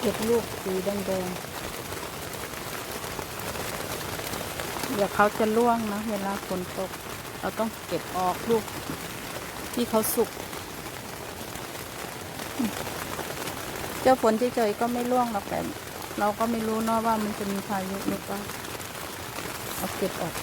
เก็บลูกสีแดงๆเดี๋ยวเขาจะร่วงนะเวลาฝนตก เราต้องเก็บออกลูก ที่เขาสุก เจ้าฝนเฉยๆก็ไม่ร่วงหรอกแต่เราก็ไม่รู้เนาะว่ามันจะมีพายุหรือเปล่าเอาเก็บออก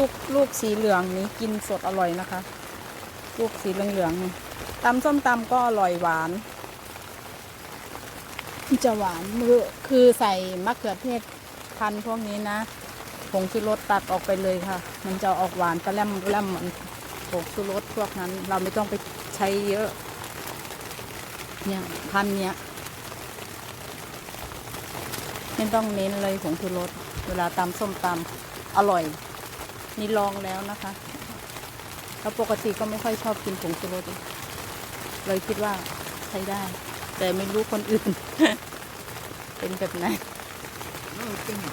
ลูกลูกสีเหลืองนี้กินสดอร่อยนะคะ ลูกสีเหลืองๆตำส้มตำก็อร่อยหวาน จะหวานมือคือใส่มะเขือเทศพันพวกนี้นะผงชูรสตัดออกไปเลยค่ะ มันจะออกหวานปลาแรมปลาแรมเหมือนผงชูรสพวกนั้น เราไม่ต้องไปใช้เยอะ เนี่ยพันเนี้ยไม่ต้องเน้นเลยผงชูรสเวลาตำส้มตำอร่อย นี่ลองแล้วนะคะแล้วปกติก็ไม่ค่อยชอบกินผงชูรสเลยคิดว่าใช้ได้ แต่ไม่รู้คนอื่น เป็นแบบไหน 너 어땠니?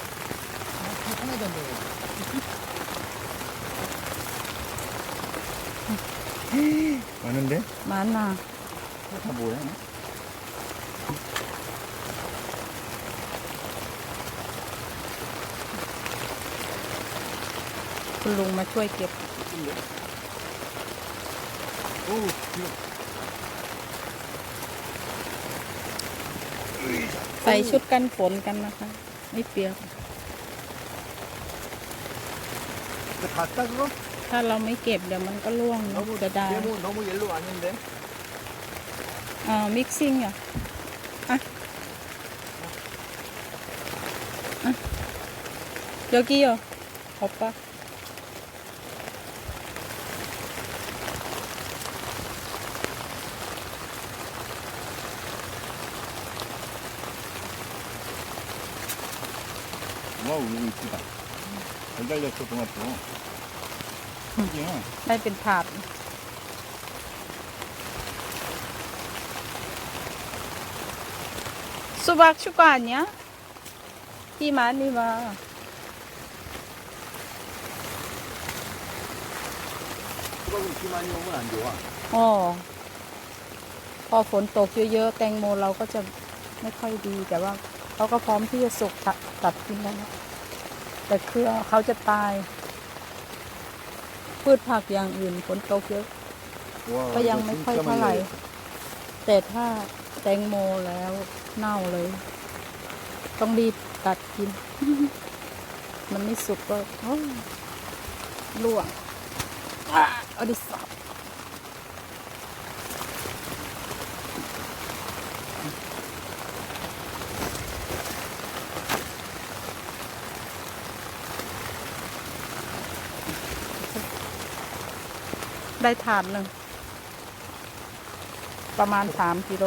아, 하나도 안 먹어. 많은데? มันน่ะ 다 뭐야? คุณลุงมาช่วยเก็บ 오, 이거. ใส่ชุดกันฝนกันนะคะ ไม่เปียก 이거 다 그거? ถ้าเราไม่เก็บเดี๋ยวมันก็ร่วงเนอะ 너무 จะได้ 너무 너무 옐로 아닌데? อ่ามิกซิ่งอ่ะอ่ะอ่ะ여기요오빠 와우, 이거 이쁘다. 잘 달렸어, 토마토. 크기야. ได้เป็นถาด 수박 추가 아니야? 비 많이 와. 수박은 비 많이 오면 안 좋아. อ๋อพอฝนตกเยอะๆ แตงโมเราก็จะไม่ค่อยดี แต่ว่า เขาก็พร้อมที่จะสุกตัดตัดกินแล้วนะแต่เครือเขาจะตาย พืชผักอย่างอื่นฝนตกเยอะ 와, ก็ยังไม่ค่อยเท่าไหร่ แต่ถ้าแตงโมแล้วเน่าเลย ต้องรีบตัดกิน มันไม่สุกก็โอ้ยล่วงอะเอาดิสับ ได้ถาดหนึ่ง ประมาณสามกิโล